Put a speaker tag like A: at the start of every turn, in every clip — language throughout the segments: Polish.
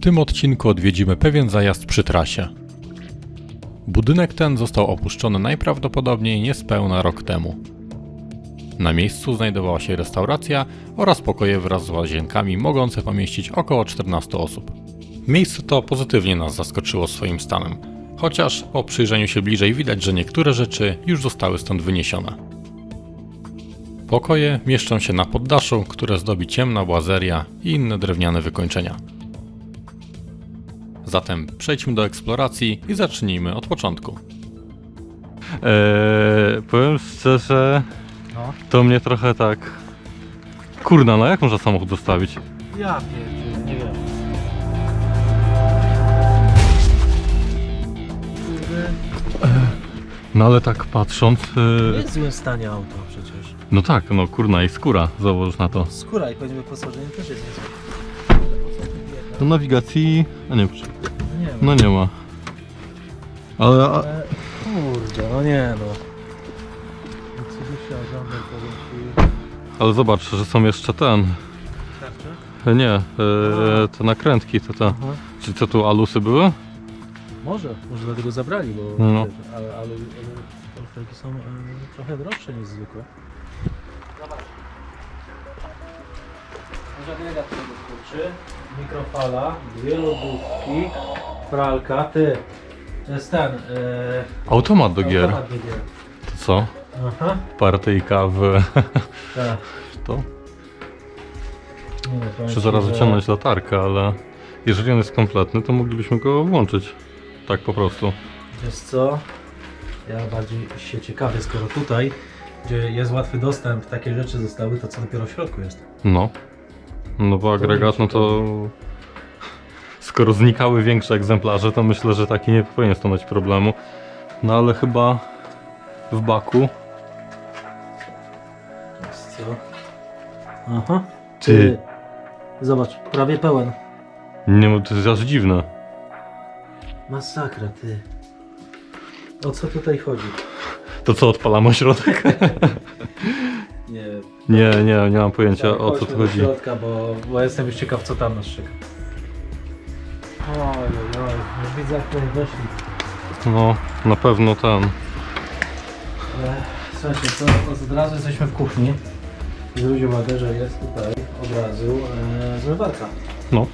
A: tym odcinku odwiedzimy pewien zajazd przy trasie. Budynek ten został opuszczony najprawdopodobniej niespełna rok temu. Na miejscu znajdowała się restauracja oraz pokoje wraz z łazienkami mogące pomieścić około 14 osób. Miejsce to pozytywnie nas zaskoczyło swoim stanem, chociaż po przyjrzeniu się bliżej widać, że niektóre rzeczy już zostały stąd wyniesione. Pokoje mieszczą się na poddaszu, które zdobi ciemna błazeria i inne drewniane wykończenia. Zatem przejdźmy do eksploracji i zacznijmy od początku.
B: Eee, powiem szczerze,
C: No.
B: to mnie trochę tak... Kurna, no jak można samochód zostawić?
C: Ja pierdzielę, nie wiem. Kurde,
B: No ale tak patrząc...
C: nie
B: Eee,
C: jest w złym stanie auto przecież.
B: no tak, no kurna i skóra, założysz na to.
C: Skóra i choćby wyposażenie też jest niezłe.
B: Do nawigacji... A nie, przy-
C: Nie wiem.
B: no nie ma. Ale... A,
C: Ale, kurde, no nie no. Mitsubishi Outlander powiem ci...
B: ale zobacz, że są jeszcze ten... Nie, eee, te nakrętki, te, te...
C: Aha.
B: Czy co tu alusy były?
C: Może, może dlatego zabrali, bo
B: No.
C: ale, ale, ale felgi są e, trochę droższe niż zwykłe. Agregat tego kurczy, mikrofala, dwie lodówki, pralka, ty. To jest ten. E,
B: Automat do gier.
C: automat do gier.
B: To co?
C: Aha,
B: Partyjka w...
C: tak.
B: to?
C: Nie no, powiem
B: Muszę
C: ci,
B: zaraz
C: że-
B: wyciągnąć latarkę, ale jeżeli on jest kompletny, to moglibyśmy go włączyć. Tak po prostu.
C: Wiesz co? Ja bardziej się ciekawię, skoro tutaj, gdzie jest łatwy dostęp, takie rzeczy zostały, to co dopiero w środku jest.
B: No. No bo agregat, no to... Skoro znikały większe egzemplarze, to myślę, że taki nie powinien stanowić problemu. No ale chyba w baku...
C: Wiesz co? Aha.
B: Ty.
C: Zobacz, prawie pełen.
B: Nie, no to jest aż dziwne.
C: Masakra, ty. O co tutaj chodzi?
B: To co, odpalamy ośrodek?
C: Nie wiem.
B: nie, nie, nie mam pojęcia o co
C: Chodźmy
B: tu
C: do
B: chodzi.
C: środka, bo, bo jestem już ciekaw, co tam nas czeka. Oj, oj, oj. Już widzę, jak tutaj weszli.
B: No, na pewno ten.
C: Ale, Słuchajcie, to od razu jesteśmy w kuchni. Zwróć uwagę, że jest tutaj od razu e, zmywarka.
B: No.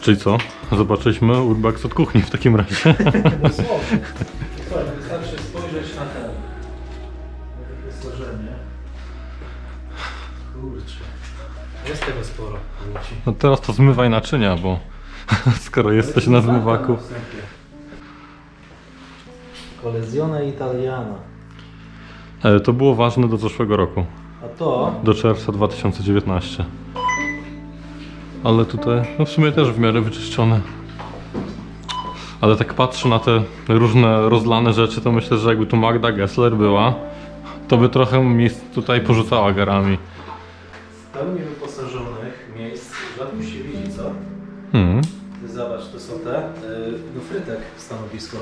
B: Czyli co? Zobaczyliśmy urbex od kuchni w takim razie.
C: Dosłownie.
B: No teraz to zmywaj naczynia, bo skoro jesteś na zmywaku.
C: wstępie. Colezione Italiana.
B: E, To było ważne do zeszłego roku,
C: A to
B: do czerwca 2019. Ale tutaj, no w sumie też w miarę wyczyszczone. Ale tak patrzę na te różne rozlane rzeczy, to myślę, że jakby tu Magda Gessler była, to by trochę miejsc tutaj porzucała garami.
C: w pełni
B: Hmm,
C: Zobacz, to są te y, do frytek stanowisko.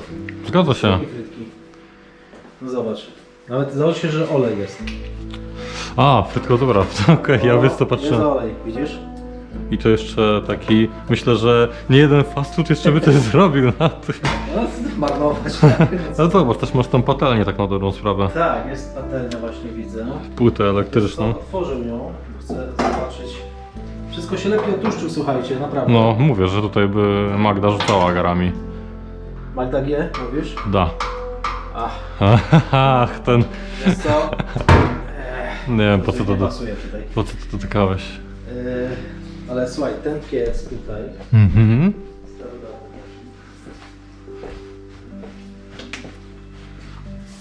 B: zgadza się.
C: Frytki. No zobacz. Nawet zobacz się, że olej jest.
B: A, frytko, dobra, okej, ja wiesz co
C: Jest
B: patrzyłem.
C: olej, widzisz?
B: I to jeszcze taki, myślę, że nie jeden fast food jeszcze by coś zrobił na to.
C: No, marnować.
B: No zobacz, też masz tą patelnię tak na dobrą sprawę.
C: tak, jest patelnia właśnie widzę.
B: Płytę elektryczną.
C: Otworzył ją, bo chcę zobaczyć. Wszystko się lepiej otuszczył, słuchajcie, naprawdę.
B: No, mówię, że tutaj by Magda rzucała garami.
C: Magda G, mówisz?
B: Da.
C: Ach,
B: Ach, ten...
C: jest co?
B: Nie wiem, po co to,
C: nie
B: do...
C: pasuje tutaj.
B: po co to dotykałeś.
C: Yy, ale słuchaj, ten piec tutaj.
B: Mhm.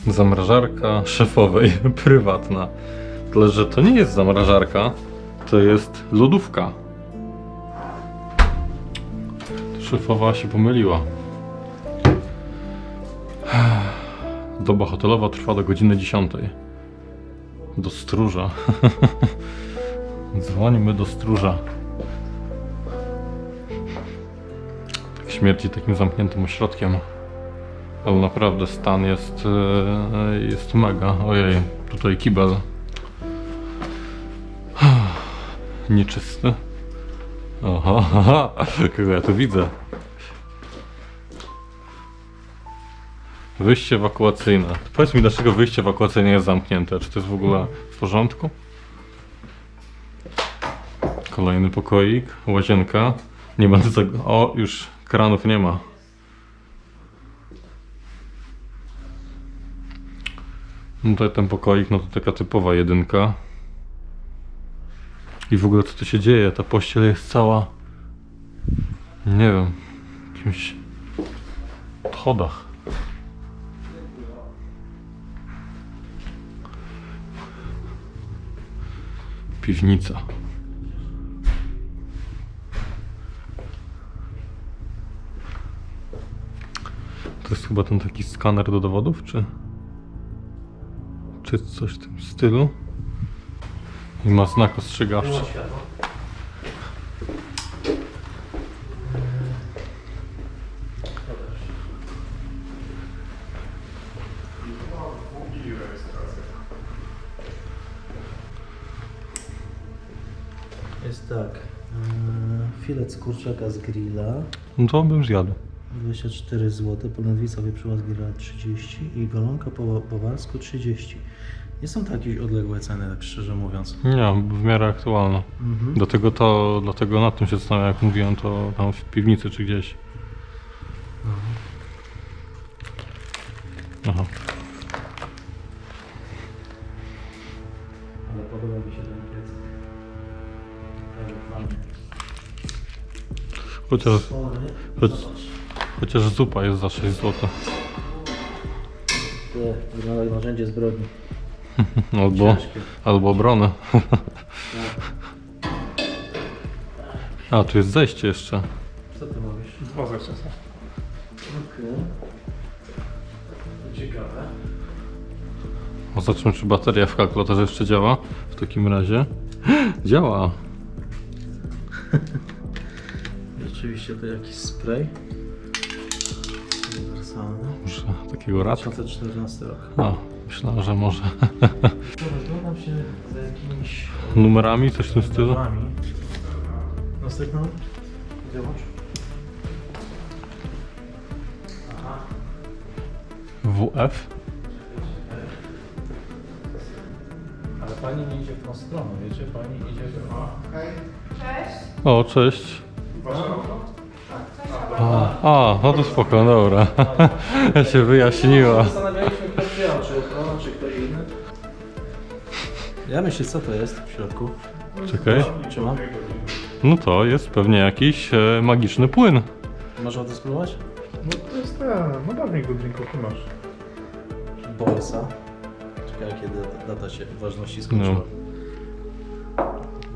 B: Zamrażarka szefowej, prywatna. Tyle, że to nie jest zamrażarka, to jest lodówka. Szefowa się pomyliła. Doba hotelowa trwa do godziny 10. Do stróża. Dzwonimy do stróża. Tak śmierci takim zamkniętym ośrodkiem. Ale naprawdę stan jest, e, jest mega. Ojej, tutaj kibel. Nieczysty. Oho, haha, kogo ja tu widzę. Wyjście ewakuacyjne. Powiedz mi, dlaczego wyjście ewakuacyjne jest zamknięte? Czy to jest w ogóle w porządku? Kolejny pokoik, łazienka. Nie będę tego. O, już kranów nie ma. No tutaj ten pokoik, no to taka typowa jedynka. I w ogóle co tu się dzieje? Ta pościel jest cała. Nie wiem. W jakimś odchodach. Piwnica. To jest chyba ten taki skaner do dowodów, czy? Czy coś w tym stylu? I ma znak ostrzegawczy.
C: Jest tak. Yy, filet z kurczaka z grilla
B: No to bym zjadł.
C: 24 zł, polędwica wieprzowa z grilla 30 i golonka po bawarsku 30. Nie są to jakieś odległe ceny, tak szczerze mówiąc.
B: Nie, w miarę aktualne.
C: Mhm.
B: Dlatego to, dlatego nad tym się zastanawiam, jak mówiłem, to tam w piwnicy czy gdzieś. Aha.
C: Ale podoba mi się ten piec. Ale.
B: Chociaż,
C: Spory.
B: choć,
C: Zobacz.
B: chociaż zupa jest za 6 zł.
C: Te narzędzie zbrodni.
B: Albo,
C: Ciężkie.
B: albo obronę. A, tu jest zejście jeszcze.
C: Co ty mówisz?
D: Dwa zejścia są.
C: Okej. Ciekawe.
B: O, Zobaczmy, czy bateria w kalkulatorze jeszcze działa. W takim razie. Działa.
C: Rzeczywiście to jakiś spray. Uniwersalny.
B: Może takiego rad.
C: 2014 rok.
B: A, myślałem, że może
C: Rozglądam się za jakimiś
B: numerami, coś w tym stylu.
C: nazwami. Następną? Zobacz. Aha.
B: WF.
C: Ale pani nie idzie w tą stronę, wiecie? Pani idzie w...
B: O, cześć.
D: Wasze auto?
B: A, a, no to spoko, dobra. Ja się wyjaśniła.
C: Zastanawialiśmy, Ja myślę, co to jest w środku.
B: Czekaj.
C: Trzymam.
B: No to jest pewnie jakiś e, magiczny płyn.
C: Można to spróbować?
D: No to jest ten, no dawniej go drinków tu masz.
C: Bolsa. Czekaj, kiedy data się ważności skończyła.
B: No.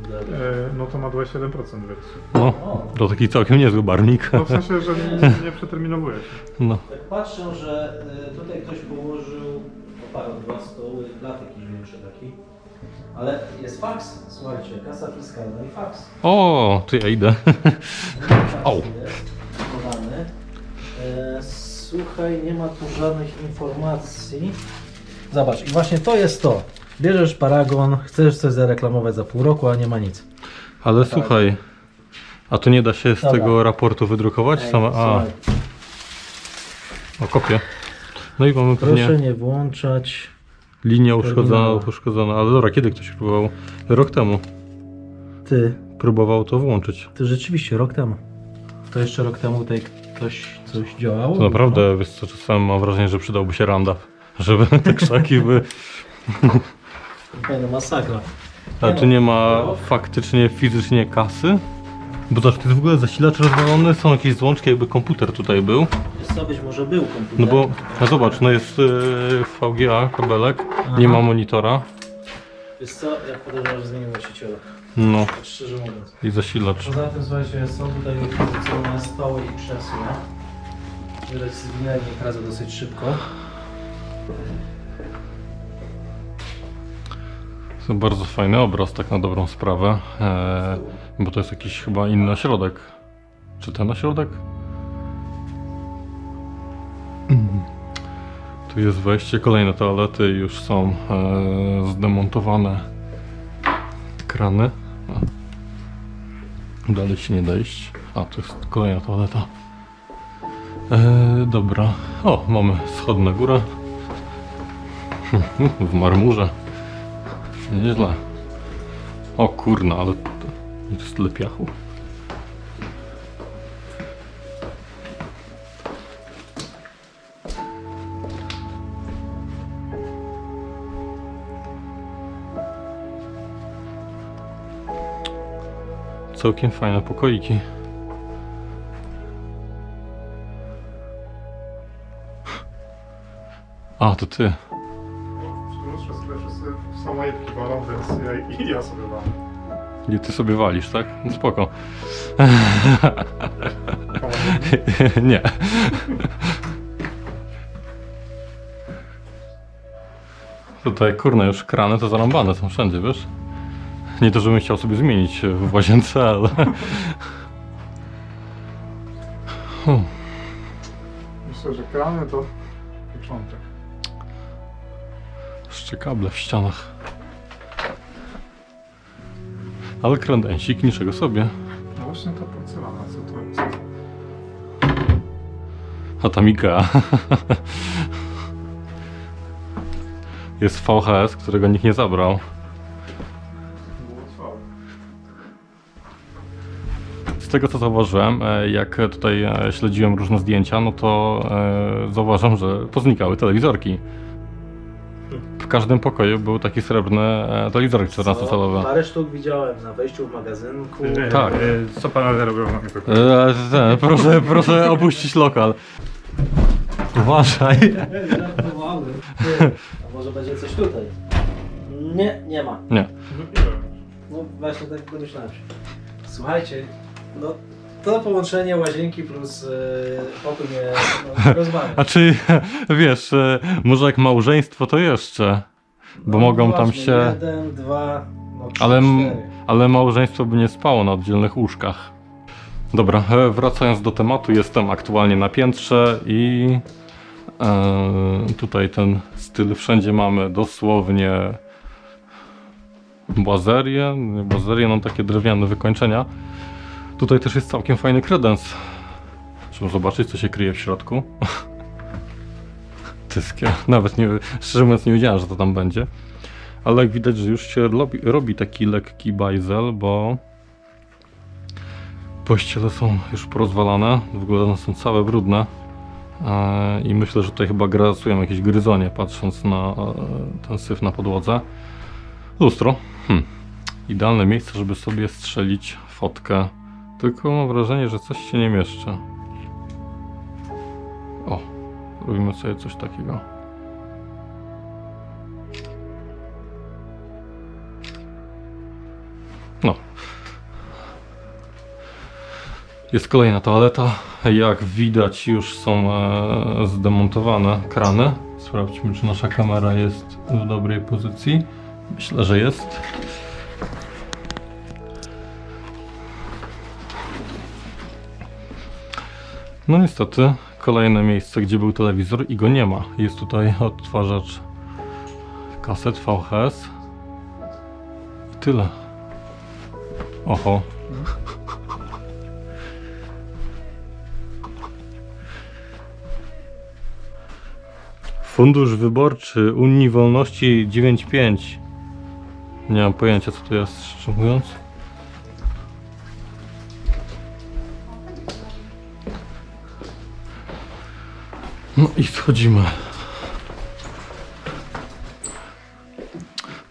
C: Dobra.
D: E, no to ma 27%, więc.
B: No, to taki całkiem niezły barwnik.
D: No w sensie, że nie, nie przeterminowuje się.
B: No.
C: Tak patrzę, że y, tutaj ktoś położył aparat, dwa stoły, lat jakiś większy taki. Ale jest faks, słuchajcie, kasa fiskalna i faks.
B: O, tu ja idę. Au.
C: E, słuchaj, nie ma tu żadnych informacji. Zobacz, i właśnie to jest to. Bierzesz paragon, chcesz coś zareklamować za pół roku, a nie ma nic.
B: Ale słuchaj, a to nie da się z
C: Dobra.
B: tego raportu wydrukować?
C: Ej,
B: Same, a,
C: słuchaj,
B: o kopię. No i mamy
C: proszę
B: pewnie
C: nie włączać.
B: Linię uszkodzona, uszkodzona. Ale dobra, kiedy ktoś próbował? Rok temu
C: Ty,
B: próbował to włączyć.
C: to rzeczywiście rok temu. To jeszcze rok temu tutaj ktoś coś działał.
B: To naprawdę, wiesz co, czasami mam wrażenie, że przydałby się roundup. Żeby te krzaki by...
C: Fajna masakra.
B: A czy nie ma faktycznie, fizycznie kasy? Bo zobacz, to jest w ogóle zasilacz rozwalony, są jakieś złączki, jakby komputer tutaj był.
C: Jest co, być może był komputer.
B: No bo, no zobacz, no jest yy, VGA, kabelek, nie ma monitora,
C: Jest co, jak podejrzewam, że zmienił właściciela.
B: no
C: szczerze mówiąc.
B: i zasilacz.
C: Poza tym, słuchajcie, są tutaj pozycjonowane stoły i krzesła. Widać zginęli imprezę dosyć szybko.
B: To bardzo fajny obraz, tak na dobrą sprawę, e, bo to jest jakiś chyba inny ośrodek. Czy ten ośrodek? Tu jest wejście, kolejne toalety już są e, zdemontowane krany. Dalej się nie da iść. A, to jest kolejna toaleta. Eee, dobra. O, mamy schod na górę. W marmurze. Nieźle. O kurna, ale jest tyle piachu. Całkiem fajne pokoiki. A, to ty.
D: Wszyscy, wszyscy samolotki walą, więc ja, i ja sobie walę.
B: Nie ty sobie walisz, tak? No spoko. Nie. Tutaj, kurna, już krany to zarąbane są wszędzie, wiesz? Nie to, żebym chciał sobie zmienić w łazience, ale... Hmm.
D: Myślę, że krany to początek.
B: Jeszcze kable w ścianach. Ale kredensik, niczego sobie.
D: No właśnie ta porcelana, co to jest?
B: A tam Ikea. Jest VHS, którego nikt nie zabrał. Z tego co zauważyłem, e, jak tutaj e, śledziłem różne zdjęcia, no to e, zauważam, że poznikały telewizorki. W każdym pokoju był taki srebrny e, telewizorek 14-calowy.
C: Parę sztuk widziałem na wejściu w magazynku.
B: Tak.
D: Co pana robią?
B: E, e, proszę, proszę opuścić lokal. Uważaj.
C: Żartowałem. A może będzie coś tutaj? Nie, nie ma.
B: Nie.
C: No właśnie tak domyślałem się. Słuchajcie, no to połączenie łazienki plus yy, pokój mnie no.
B: A czy wiesz, e, może jak małżeństwo to jeszcze, bo
C: No
B: mogą tam
C: właśnie,
B: się.
C: Jeden, dwa, no trzy,
B: Ale, m-
C: cztery.
B: ale małżeństwo by nie spało na oddzielnych łóżkach. Dobra, e, wracając do tematu, jestem aktualnie na piętrze i e, tutaj ten styl wszędzie mamy dosłownie błazerię, nie błazerię, no takie drewniane wykończenia. Tutaj też jest całkiem fajny kredens. Trzeba zobaczyć, co się kryje w środku. Tyskie. Nawet nie, szczerze mówiąc nie wiedziałem, że to tam będzie. Ale jak widać, że już się robi, robi taki lekki bajzel, bo pościele są już porozwalane, w ogóle one są całe brudne. E, I myślę, że tutaj chyba grasują jakieś gryzonie, patrząc na e, ten syf na podłodze. Lustro. Hm. Idealne miejsce, żeby sobie strzelić fotkę. Tylko mam wrażenie, że coś się nie mieszczy. O, robimy sobie coś takiego. No. Jest kolejna toaleta. Jak widać, już są e, zdemontowane krany. Sprawdźmy, czy nasza kamera jest w dobrej pozycji. Myślę, że jest. No niestety, kolejne miejsce, gdzie był telewizor i go nie ma. Jest tutaj odtwarzacz kaset VHS. I tyle. Oho. Fundusz Wyborczy Unii Wolności 9.5. Nie mam pojęcia co to jest, szczerze mówiąc. No i schodzimy.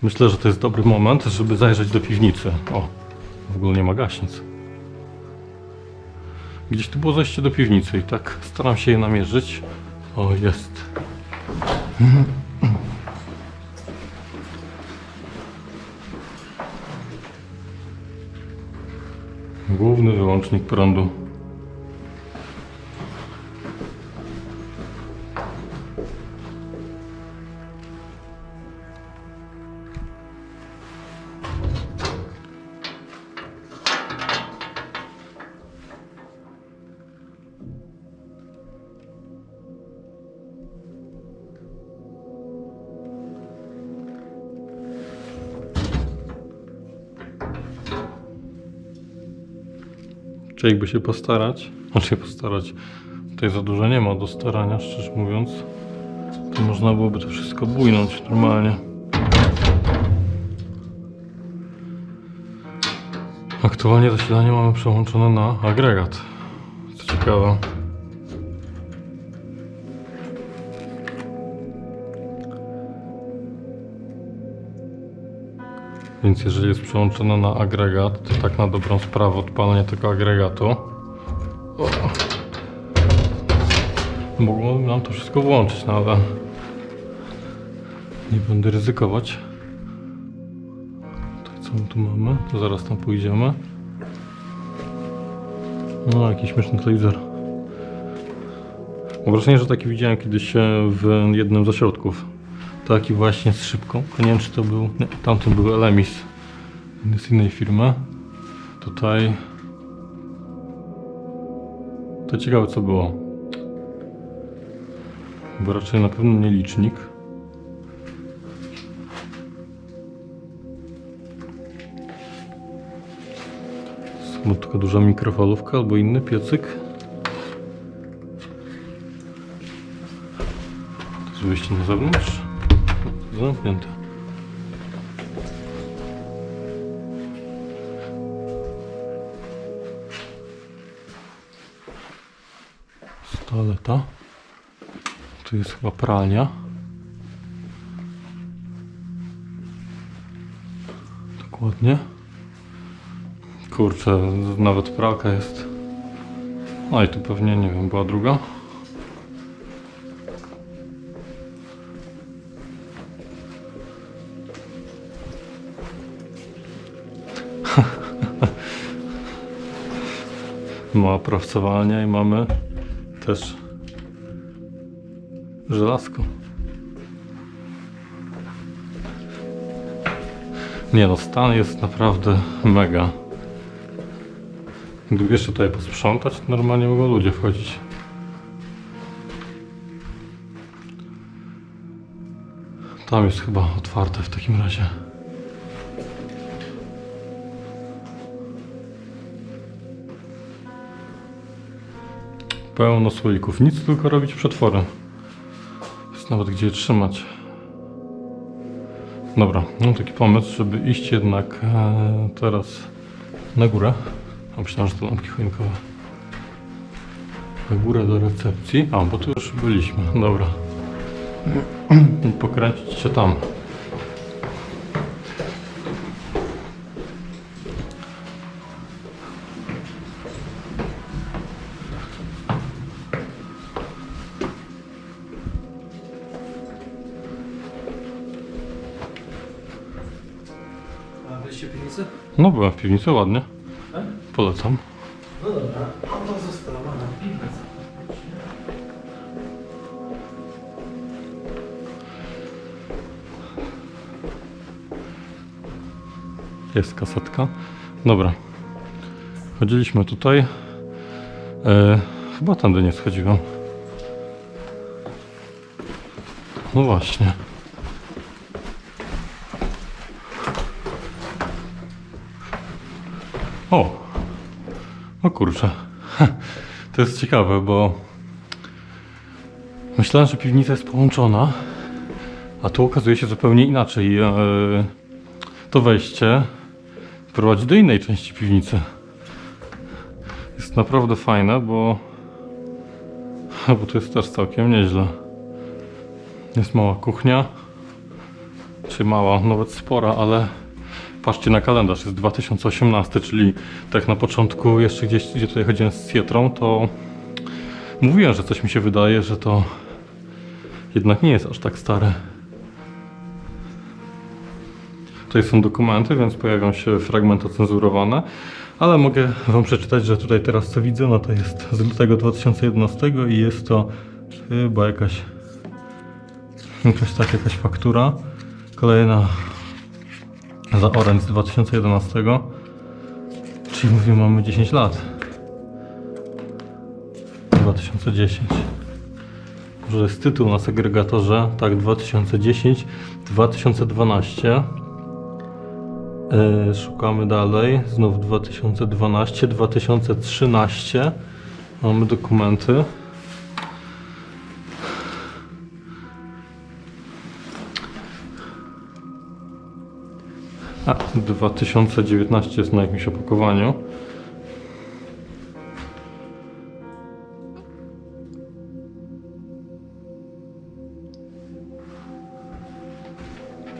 B: Myślę, że to jest dobry moment, żeby zajrzeć do piwnicy. O, w ogóle nie ma gaśnic. Gdzieś tu było zejście do piwnicy i tak staram się je namierzyć. O, jest. Główny wyłącznik prądu. Czy jakby się postarać, znaczy postarać, tutaj za dużo nie ma do starania, szczerze mówiąc, to można byłoby to wszystko bujnąć normalnie. Aktualnie zasilanie mamy przełączone na agregat. Co ciekawe. Więc jeżeli jest przełączone na agregat, to tak na dobrą sprawę odpalenie tego agregatu. O. Nam to wszystko włączyć, no ale nie będę ryzykować. To co my tu mamy? To zaraz tam pójdziemy. No, jakiś śmieszny telewizor. Mam wrażenie, że taki widziałem kiedyś w jednym z ośrodków. Taki właśnie z szybką. Nie wiem, czy to był. Nie, tamten był Elemis. Z innej firmy. Tutaj. To ciekawe, co było. Bo raczej na pewno nie licznik. Bo tylko duża mikrofalówka albo inny piecyk. To jest wyjście na zewnątrz. Zamknięte. Toaleta. Tu jest chyba pralnia. Dokładnie. Kurczę, nawet pralka jest. No i tu pewnie, nie wiem, była druga. Mała pracowalnia i mamy też żelazko. Nie no, stan jest naprawdę mega. Gdyby jeszcze tutaj posprzątać, to normalnie mogą ludzie wchodzić. Tam jest chyba otwarte w takim razie. Pełno słoików. Nic, tylko robić przetwory. Jest nawet gdzie je trzymać. Dobra, mam taki pomysł, żeby iść jednak e, teraz na górę. A myślałem, że to lampki choinkowe. Na górę do recepcji. A, bo tu już byliśmy. Dobra. Pokręcić się tam. No byłem w piwnicy, ładnie.
C: Tak?
B: Polecam.
C: No dobra, no to została na piwnicy.
B: Jest kasetka. Dobra. Chodziliśmy tutaj. E, chyba tędy nie schodziłem. No właśnie. O kurczę. To jest ciekawe, bo myślałem, że piwnica jest połączona, a tu okazuje się zupełnie inaczej. E, to wejście prowadzi do innej części piwnicy. Jest naprawdę fajne, bo, bo tu jest też całkiem nieźle. Jest mała kuchnia, czy mała, nawet spora, ale patrzcie na kalendarz, jest 2018, czyli tak na początku, jeszcze gdzieś, gdzie tutaj chodziłem z Sietrą, to mówiłem, że coś mi się wydaje, że to jednak nie jest aż tak stare. Tutaj są dokumenty, więc pojawią się fragmenty ocenzurowane, ale mogę Wam przeczytać, że tutaj teraz co widzę, no to jest z lutego 2011 i jest to chyba jakaś jakaś tak, jakaś faktura. Kolejna za Orange z 2011, czyli mówię mamy 10 lat. 2010. Może jest tytuł na segregatorze, tak 2010, 2012. E, szukamy dalej. Znów 2012, 2013. Mamy dokumenty. 2019 jest na jakimś opakowaniu.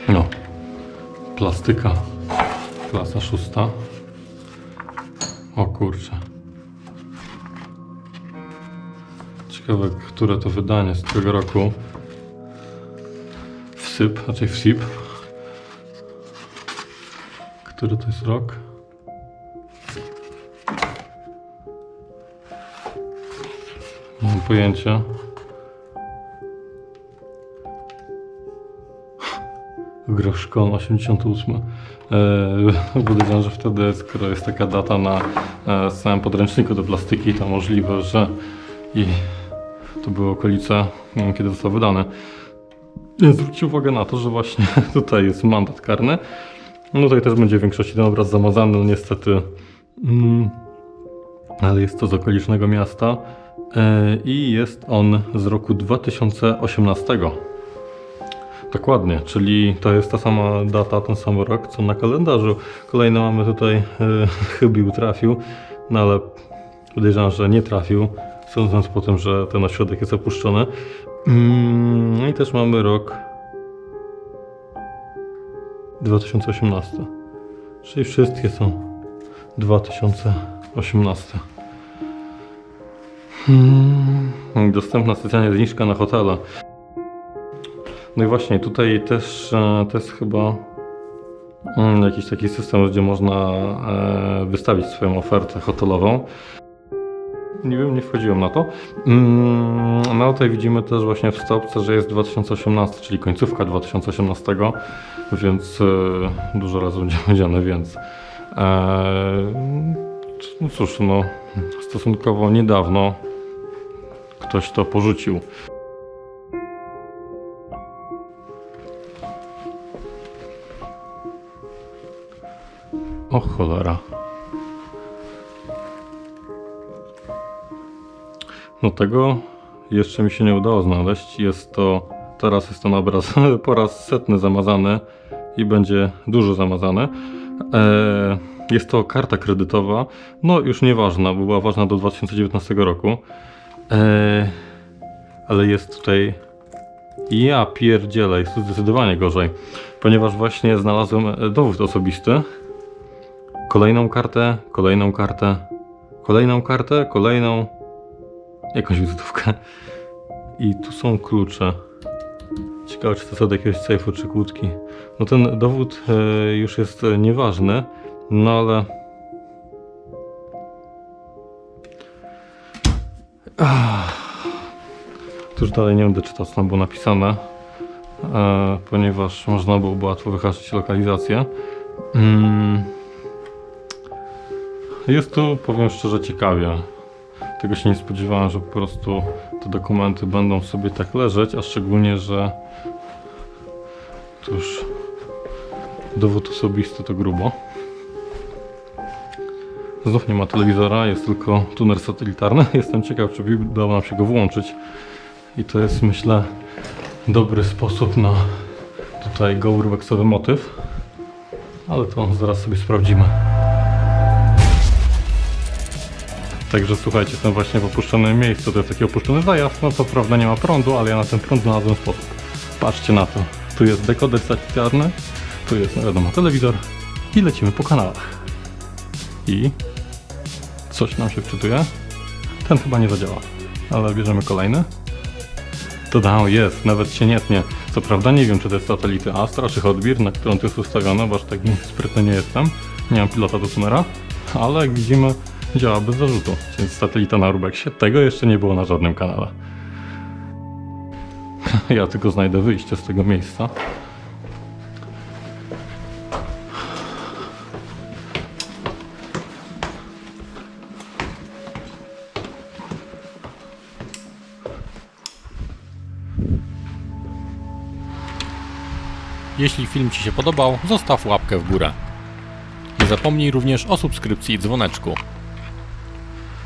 B: No. Plastyka. Klasa szósta. O kurczę. Ciekawe, które to wydanie z którego roku. Wsyp, raczej wsip. Który to jest rok? Nie mam pojęcia. Grosz szkolny 88. Eee, podejrzewam, że wtedy, skoro jest taka data na e, samym podręczniku do plastyki, to możliwe, że i to były okolice, kiedy został wydany. Zwróćcie uwagę na to, że właśnie tutaj jest mandat karny. No tutaj też będzie w większości ten obraz zamazany, no niestety. Mm, ale jest to z okolicznego miasta e, i jest on z roku 2018. Dokładnie, czyli to jest ta sama data, ten sam rok, co na kalendarzu. Kolejny mamy tutaj e, chybił, trafił, no ale podejrzewam, że nie trafił, sądząc po tym, że ten ośrodek jest opuszczony. No i też mamy rok 2018. Czyli wszystkie są 2018. Hmm. Dostępna specjalnie zniżka na hotele. No i właśnie tutaj też e, jest chyba mm, jakiś taki system, gdzie można e, wystawić swoją ofertę hotelową. Nie wiem, nie wchodziłem na to. No tutaj widzimy też właśnie w stopce, że jest 2018, czyli końcówka 2018, więc e, dużo razy będzie powiedziane, więc e, no cóż, no stosunkowo niedawno ktoś to porzucił. O cholera. No tego jeszcze mi się nie udało znaleźć. Jest to, teraz jest ten obraz po raz setny zamazany i będzie dużo zamazany. Eee, jest to karta kredytowa, no już nieważna, bo była ważna do 2019 roku. Eee, ale jest tutaj ja pierdzielę, jest tu zdecydowanie gorzej, ponieważ właśnie znalazłem dowód osobisty. Kolejną kartę, kolejną kartę, kolejną kartę, kolejną jakąś wizytówkę. I tu są klucze. Ciekawe, czy to są od jakiegoś sejfu czy kłódki. No ten dowód e, już jest nieważny, no ale... Tu już dalej nie będę czytał, co tam było napisane, e, ponieważ można byłoby łatwo wyhaczyć lokalizację. Mm. Jest tu, powiem szczerze, ciekawie. Tego się nie spodziewałem, że po prostu te dokumenty będą sobie tak leżeć, a szczególnie, że tuż dowód osobisty to grubo. Znów nie ma telewizora, jest tylko tuner satelitarny. Jestem ciekaw, czy udało nam się go włączyć. I to jest, myślę, dobry sposób na tutaj go urbexowy motyw. Ale to zaraz sobie sprawdzimy. Także słuchajcie, jestem właśnie w opuszczonym miejscu. To jest taki opuszczony zajazd. No co prawda nie ma prądu, ale ja na ten prąd znalazłem sposób. Patrzcie na to. Tu jest dekoder satelitarny, tu jest, no wiadomo, telewizor i lecimy po kanałach. I coś nam się wczytuje. Ten chyba nie zadziała, ale bierzemy kolejny. To jest, nawet się nie tnie. Co prawda nie wiem, czy to jest satelity Astra, czy Hotbir, na którą to jest ustawione, bo aż tak sprytny nie jestem. Nie mam pilota do tunera, ale jak widzimy, działa bez zarzutu. Więc satelita na Urbexie, tego jeszcze nie było na żadnym kanale. Ja tylko znajdę wyjście z tego miejsca.
A: Jeśli film Ci się podobał, zostaw łapkę w górę.
B: zapomnij również o subskrypcji i dzwoneczku.